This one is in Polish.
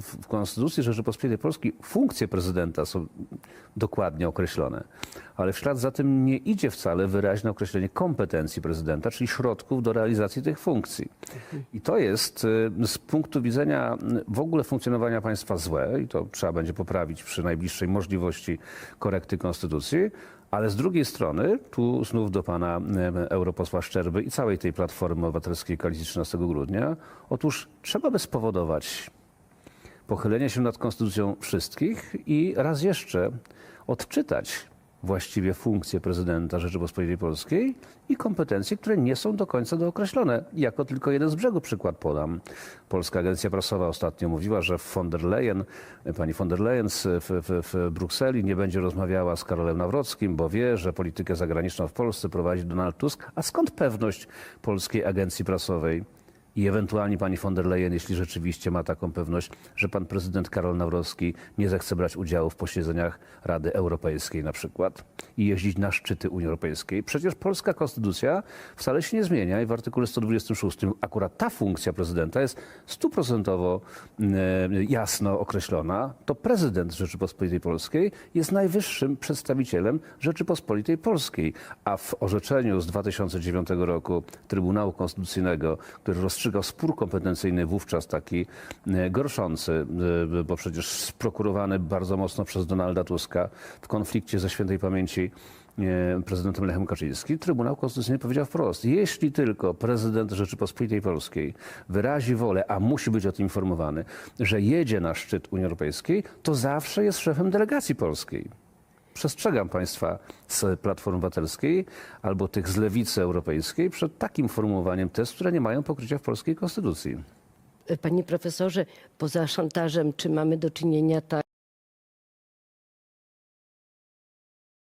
w Konstytucji Rzeczypospolitej Polskiej funkcje prezydenta są dokładnie określone, ale w ślad za tym nie idzie wcale wyraźne określenie kompetencji prezydenta, czyli środków do realizacji tych funkcji. I to jest y, z punktu widzenia y, w ogóle funkcjonowania państwa złe i to trzeba będzie poprawić przy najbliższej możliwości korekty konstytucji, ale z drugiej strony, tu znów do pana e, europosła Szczerby i całej tej Platformy Obywatelskiej Koalicji 13 grudnia, otóż trzeba by spowodować pochylenie się nad konstytucją wszystkich i raz jeszcze odczytać właściwie funkcje prezydenta Rzeczypospolitej Polskiej i kompetencje, które nie są do końca dookreślone. Jako tylko jeden z brzegu przykład podam. Polska Agencja Prasowa ostatnio mówiła, że von der Leyen, pani von der Leyen w, w, w Brukseli nie będzie rozmawiała z Karolem Nawrockim, bo wie, że politykę zagraniczną w Polsce prowadzi Donald Tusk. A skąd pewność Polskiej Agencji Prasowej? I ewentualnie pani von der Leyen, jeśli rzeczywiście ma taką pewność, że pan prezydent Karol Nawrocki nie zechce brać udziału w posiedzeniach Rady Europejskiej na przykład i jeździć na szczyty Unii Europejskiej. Przecież polska konstytucja wcale się nie zmienia i w artykule 126 akurat ta funkcja prezydenta jest stuprocentowo e, jasno określona. To prezydent Rzeczypospolitej Polskiej jest najwyższym przedstawicielem Rzeczypospolitej Polskiej, a w orzeczeniu z 2009 roku Trybunału Konstytucyjnego, który rozstrzygał spór kompetencyjny wówczas taki e, gorszący, e, bo przecież sprokurowany bardzo mocno przez Donalda Tuska w konflikcie ze świętej pamięci e, prezydentem Lechem Kaczyńskim, Trybunał Konstytucyjny powiedział wprost, jeśli tylko prezydent Rzeczypospolitej Polskiej wyrazi wolę, a musi być o tym informowany, że jedzie na szczyt Unii Europejskiej, to zawsze jest szefem delegacji polskiej. Przestrzegam Państwa z Platformy Obywatelskiej albo tych z Lewicy Europejskiej przed takim formułowaniem tez, które nie mają pokrycia w polskiej konstytucji. Panie profesorze, poza szantażem, czy mamy do czynienia tak